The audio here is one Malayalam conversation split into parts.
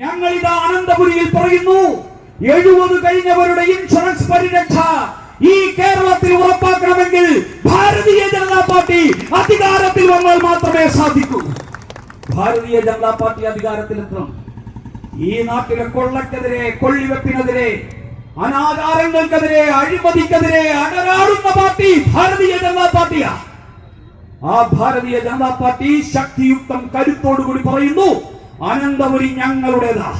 ഞങ്ങൾ ഇത് ആനന്ദപുരിയിൽ പറയുന്നു. എഴുപത് കഴിഞ്ഞവരുടെ ഇൻഷുറൻസ് പരിരക്ഷ ഈ കേരളത്തിൽ ഉറപ്പാക്കണമെങ്കിൽ ഭാരതീയ ജനതാ പാർട്ടി അധികാരത്തിൽ വന്നാൽ മാത്രമേ സാധിക്കൂ. ഭാരതീയ ജനതാ പാർട്ടി അധികാരത്തിലെത്തണം. ഈ നാട്ടിലെ കൊള്ളക്കെതിരെ കൊള്ളിവെപ്പിനെതിരെ അനാചാരങ്ങൾക്കെതിരെ അഴിമതിക്കെതിരെ അടരാടുന്ന പാർട്ടി ഭാരതീയ ജനതാ പാർട്ടിയാ. ആ ഭാരതീയ ജനതാ പാർട്ടി ശക്തിയുക്തം കരുത്തോടുകൂടി പറയുന്നു. അനന്തപുരി ഞങ്ങളുടേതാ.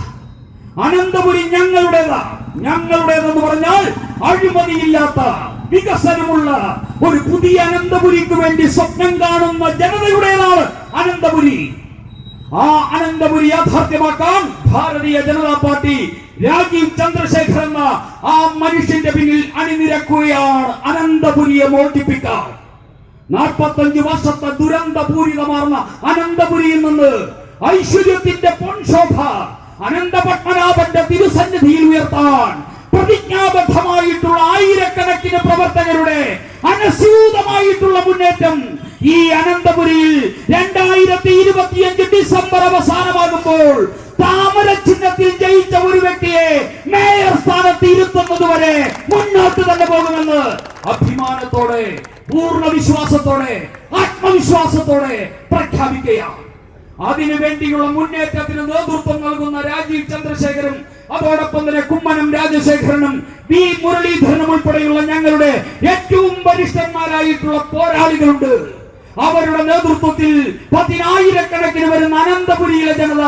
അനന്തപുരി ഞങ്ങളുടേതാ. ഞങ്ങളുടേതെന്ന് പറഞ്ഞാൽ അഴിമതിയില്ലാത്ത വികസനമുള്ള ഒരു പുതിയ അനന്തപുരിക്ക് വേണ്ടി സ്വപ്നം കാണുന്ന ജനതയുടേതാണ് അനന്തപുരി. ആ അനന്തപുരി യാഥാർത്ഥ്യമാക്കാൻ ഭാരതീയ ജനതാ പാർട്ടി രാജീവ് ചന്ദ്രശേഖർ എന്ന ആ മനുഷ്യന്റെ പിന്നിൽ അണിനിരക്കുകയാണ് അനന്തപുരിയെ മോചിപ്പിക്കാൻ. നാൽപ്പത്തഞ്ച് വർഷത്തെ ദുരന്തപൂരിതമാർന്ന അനന്തപുരിയിൽ നിന്ന് ഐശ്വര്യത്തിന്റെ പൊൻശോഭ അനന്തപത്മനാഭന്റെ തിരുസന്നിധിയിൽ ഉയർത്താൻ പ്രതിജ്ഞാബദ്ധമായിട്ടുള്ള ആയിരക്കണക്കിന് പ്രവർത്തകരുടെ അനസ്യൂതമായിട്ടുള്ള മുന്നേറ്റം ഈ അനന്തപുരിയിൽ രണ്ടായിരത്തി ഇരുപത്തിയഞ്ച് ഡിസംബർ അവസാനമാകുമ്പോൾ താമര ചിഹ്നത്തിൽ ജയിച്ച ഒരു വ്യക്തിയെ മേയർ സ്ഥാനത്ത് ഇരുത്തുന്നത് വരെ മുന്നോട്ട് തന്നെ പോകുമെന്ന് അഭിമാനത്തോടെ പൂർണ വിശ്വാസത്തോടെ ആത്മവിശ്വാസത്തോടെ പ്രഖ്യാപിക്കുകയാണ്. അതിനു വേണ്ടിയുള്ള മുന്നേറ്റത്തിന് നേതൃത്വം നൽകുന്ന രാജീവ് ചന്ദ്രശേഖരും അതോടൊപ്പം തന്നെ കുമ്മനം രാജശേഖരനും വി മുരളീധരനും ഉൾപ്പെടെയുള്ള ഞങ്ങളുടെ ഏറ്റവും വരിഷ്ഠന്മാരായിട്ടുള്ള പോരാളികളുണ്ട്. അവരുടെ നേതൃത്വത്തിൽ പതിനായിരക്കണക്കിന് വരുന്ന അനന്തപുരിയിലെ ജനത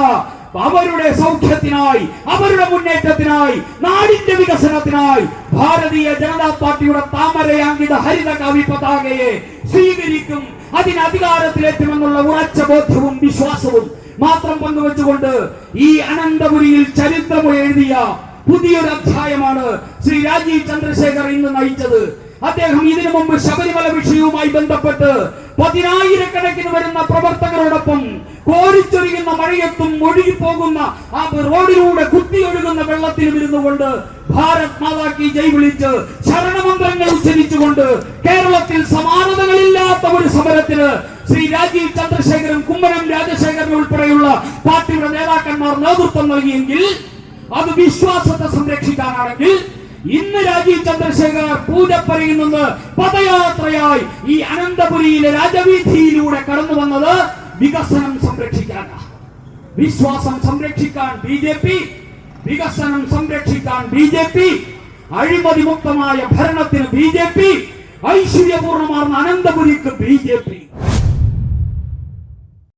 അവരുടെ സൗഖ്യത്തിനായി അവരുടെ മുന്നേറ്റത്തിനായി നാടിന്റെ വികസനത്തിനായി ഭാരതീയ ജനതാ പാർട്ടിയുടെ താമരയാങ്കിത ഹരിത കവി പതാകയെ സ്വീകരിക്കും. അതിന് അധികാരത്തിലെത്തുമെന്നുള്ള ഉറച്ച ബോധ്യവും വിശ്വാസവും മാത്രം പങ്കുവെച്ചുകൊണ്ട് ഈ അനന്തപുരിയിൽ ചരിത്രം എഴുതിയ പുതിയൊരു അധ്യായമാണ് ശ്രീ രാജീവ് ചന്ദ്രശേഖർ ഇന്ന് നയിച്ചത്. അദ്ദേഹം ഇതിനു മുമ്പ് ശബരിമല വിഷയവുമായി ബന്ധപ്പെട്ട് പതിനായിരക്കണക്കിന് വരുന്ന പ്രവർത്തകരോടൊപ്പം കോരിച്ചൊരിയുന്ന മഴയത്തും ഒഴുകിപ്പോകുന്ന ആ റോഡിലൂടെ കുത്തിയൊഴുകുന്ന വെള്ളത്തിലും ഇരുന്നു കൊണ്ട് ഭാരത് മാതാക്കി ജയ് വിളിച്ച് ശരണമന്ത്രങ്ങൾ ഉച്ചരിച്ചുകൊണ്ട് കേരളത്തിൽ സമാനതകളില്ലാത്ത ഒരു സമരത്തിന് ശ്രീ രാജീവ് ചന്ദ്രശേഖരൻ കുമ്മനം രാജശേഖരൻ ഉൾപ്പെടെയുള്ള പാർട്ടിയുടെ നേതാക്കന്മാർ നേതൃത്വം നൽകിയെങ്കിൽ അത് വിശ്വാസത്തെ സംരക്ഷിക്കാനാണെങ്കിൽ ഇന്ന് രാജീവ് ചന്ദ്രശേഖർ പൂജപ്പറിയിൽ നിന്ന് പദയാത്രയായി ഈ അനന്തപുരിയിലെ രാജവീഥിയിലൂടെ കടന്നു വന്നത് വികസനം സംരക്ഷിക്കാനാണ് വിശ്വാസം സംരക്ഷിക്കാൻ ബി ജെ പി വികസനം സംരക്ഷിക്കാൻ ബി ജെ പി അഴിമതി മുക്തമായ ഭരണത്തിന് ബി ജെ പി ഐശ്വര്യപൂർണമാർന്ന അനന്തപുരിക്ക് ബി ജെ പി.